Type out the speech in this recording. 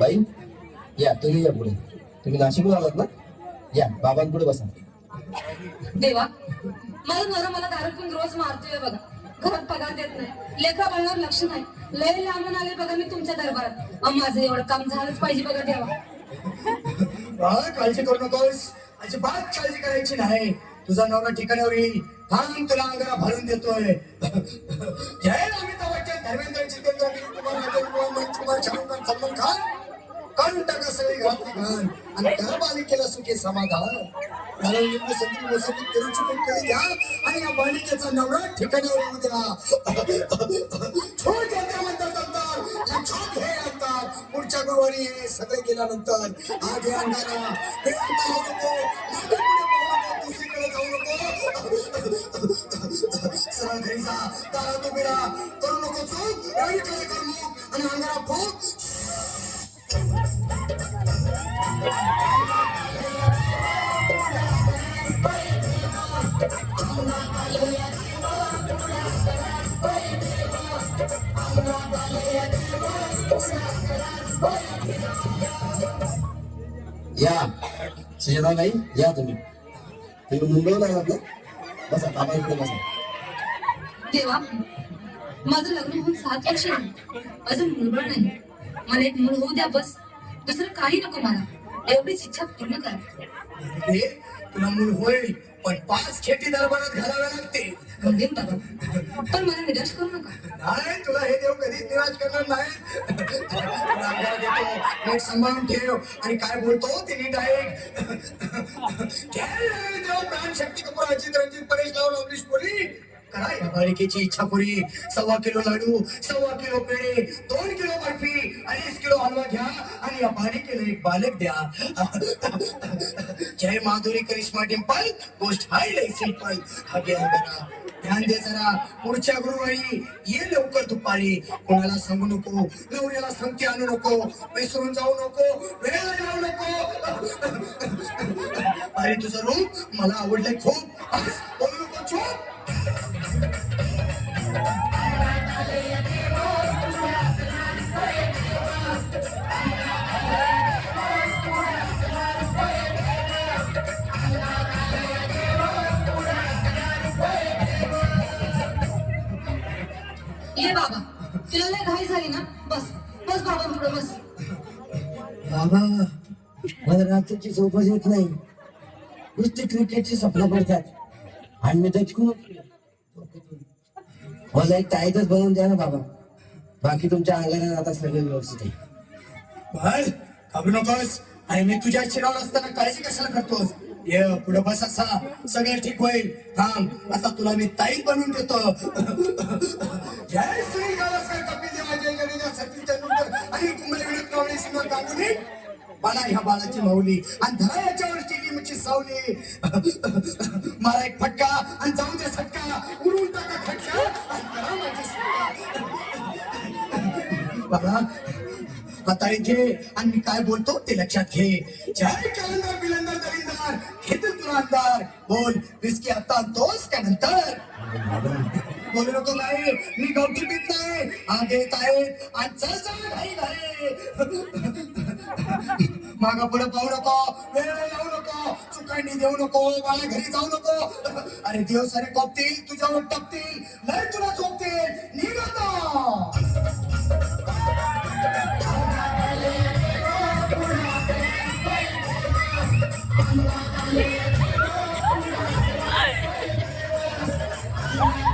बाई या तुम्ही या पुढे. तुम्ही नाशिकहून आलात ना? या बाबांपुढे बसा. देवा माझा मला दारू पिऊन रोज मारतोय बघा. घरात नाही. लेखा बळणार लक्ष नाही. लय लांबून आले बघा मी तुमच्या दरबारात. माझं एवढं काम झालंच पाहिजे बघा देवा. काळजी करू नकोस. अजिबात काळजी करायची नाही. तुझा नवरा ठिकाणावर येईल. थांब तुला अंगाला भरून देतोय. जय अमिताभ बच्चन धर्मेंद्र जितेंद्र कुमार राजेंद्र कुमार महेश कुमार शाहरुख खान सलमान खान. काढून टाका सगळी घातली घाण. आणि घर बालिकेला सुखी समाधान. लिंबू संत्री मोसंबी पेरूची पण द्या आणि या बालिकेचा नवरा ठिकाणी येऊ द्या छोट यंत्र म्हणतात अंतर छोट हे अंतर पुढच्या गुरुवारी हे सगळे गेल्यानंतर आज हे अंधारा हे नको दुसरीकडे जाऊ नको सरळ घरी जा दारात उभी करू नको चूक एवढी करू आणि अंधारा फूक या. सुजाता बाई या तुम्ही. तुम्ही मुंबईला ना बसा बाबांपुढे बसा. देवा माझं लग्न होऊन सात वर्ष अजून मुलबळ नाही. मला एक मूल होऊ द्या बस. दुसरं काही नको मला. एवढीच इच्छा पूर्ण करा. तुला मूल होईल पण पाच खेटी दरबारात घालाव्या लागते पण मला निराश करू नका. नाही तुला हे देव कधीच निराश करणार नाही. तुला सांभाळून ठेव आणि काय बोलतो? ते नीट ऐक जय प्राण शक्ती कपूर अजित रंजित परेश लावून अमरीश पुरी. करा या बालिकेची इच्छा पुरी सव्वा किलो लाडू सव्वा किलो पेढे दोन किलो बर्फी अडीच किलो हलवा घ्या आणि या बालिकेला एक बालक द्या. जय माधुरी करिश्मा डिंपल गोष्ट हाय लय सिंपल हा घ्या ध्यान दे जरा. पुढच्या गुरुवारी ये लवकर दुपारी. कोणाला सांगू नको. नवऱ्याला संख्या आणू नको. विसरून जाऊ नको. वेळ जाऊ नको. अरे तुझं रूप मला आवडलंय खूप. ये बाबा तुला लय घाई झाली ना? बस बस बाबा पुढे बस. बाबा मला रात्रीची झोपच येत नाही. नुसती क्रिकेटची स्वप्न पडतात. आणि मी दचकून मला एक टाईटच बनवून द्या ना बाबा. बाकी तुमच्या अंगाने आता सगळं व्यवस्थित आहे. बाळ घाबरू नकोस. आणि मी तुझ्या शिरावर असताना काळजी कशाला करतोस? ये पुढे बस असा. सगळं ठीक होईल. थांब. आता तुला मी ताई बनवून देतो. जय श्री आणि कुंबळे गांगुली मला ह्या बाळाची माऊली. आणि धरा याच्यावर चिलीमची सावली. मला एक फटका आणि जाऊ दे सटका. उडवून टाका खटका आणि माझी सुटका. आता घे आणि मी काय बोलतो ते लक्षात घे. जय कलंदर बिलंदर आमदार हेतूतून आमदार बोल विस्की आता दोस का नंतर? बोलू नको काय मी गावठी पीत नाही. हा घेत आहे आणि चल चल घाई घाई मागा नको. वेळ येऊ देऊ नको. मला घरी जाऊ नको. अरे देव सारे कोपतील तुझ्यावर टपतील. नाही तुला झोपतील. निघ Oh,